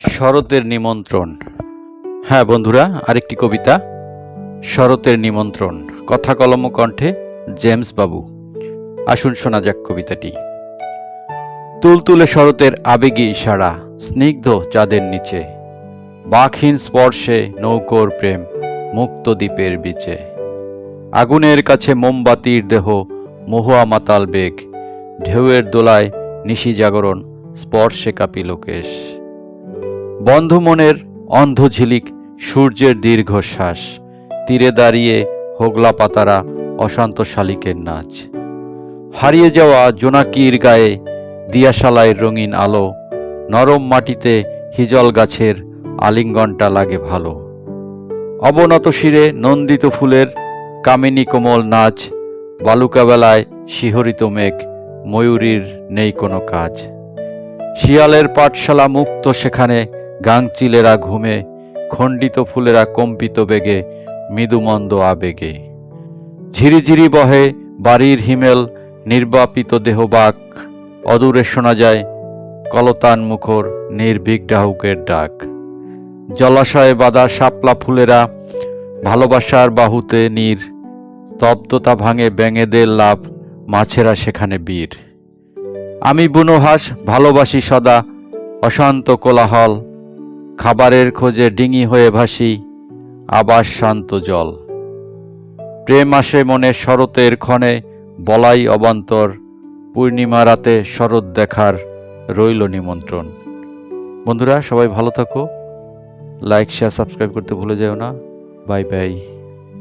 শরতের নিমন্ত্রণ। হ্যাঁ বন্ধুরা, আরেকটি কবিতা। শরতের নিমন্ত্রণ। কথা কলম কণ্ঠে জেমস বাবু। আসুন শোনা যাক কবিতাটি। তুলতুলে শরতের আবেগী ইশারা, স্নিগ্ধ চাঁদের নিচে। বাকহীন স্পর্শে নৌকোর প্রেম, মুক্ত দ্বীপের বিচে। আগুনের কাছে মোমবাতির দেহ, মহুয়া মাতাল বেগ। ঢেউয়ের দোলায় নিশি জাগরণ, স্পর্শে কাঁপিল কেশ বন্ধ মনের অন্ধ ঝিলিক সূর্যের দীর্ঘশ্বাস। তীরে দাঁড়িয়ে হোগলা পাতারা অশান্ত শালিকের নাচ। হারিয়ে যাওয়া জোনাকির গায়ে দিয়াশালায় রঙিন আলো, নরম মাটিতে হিজল গাছের আলিঙ্গনটা লাগে ভালো। অবনত শিরে নন্দিত ফুলের কামিনী কোমল নাচ বালুকাবেলায় শিহরিত মেঘ, ময়ূরীর নেই কোনো কাজ। শিয়ালের পাঠশালা মুক্ত সেখানে গাংচিলেরা ঘুমে, খণ্ডিত ফুলেরা কম্পিত বেগে, মৃদুমন্দ আবেগে। ঝিরিঝিরি বহে বাড়ির হিমেল, নির্বাপিত দেহবাক, অদূরে শোনা যায় কলতান মুখর নির্ভীক ডাহুকের ডাক। জলাশয়ে বাঁধা শাপলা ফুলেরা ভালোবাসার বাহুতে নীর, স্তব্ধতা ভাঙে ব্যাঙেদের লাভ মাছেরা সেখানে বীর। আমি বুনো হাঁস ভালোবাসি সদা, অশান্ত কোলাহল খাবারের খোঁজে ডিঙি হয়ে ভাসি, আবার শান্ত জল। প্রেম আসে মনে শরতের ক্ষণে, বলাই অবান্তর, পূর্ণিমা রাতে শরৎ দেখার রইল নিমন্ত্রণ। বন্ধুরা, সবাই ভালো থাকো। লাইক, শেয়ার, সাবস্ক্রাইব করতে ভুলে যেও না। Bye bye.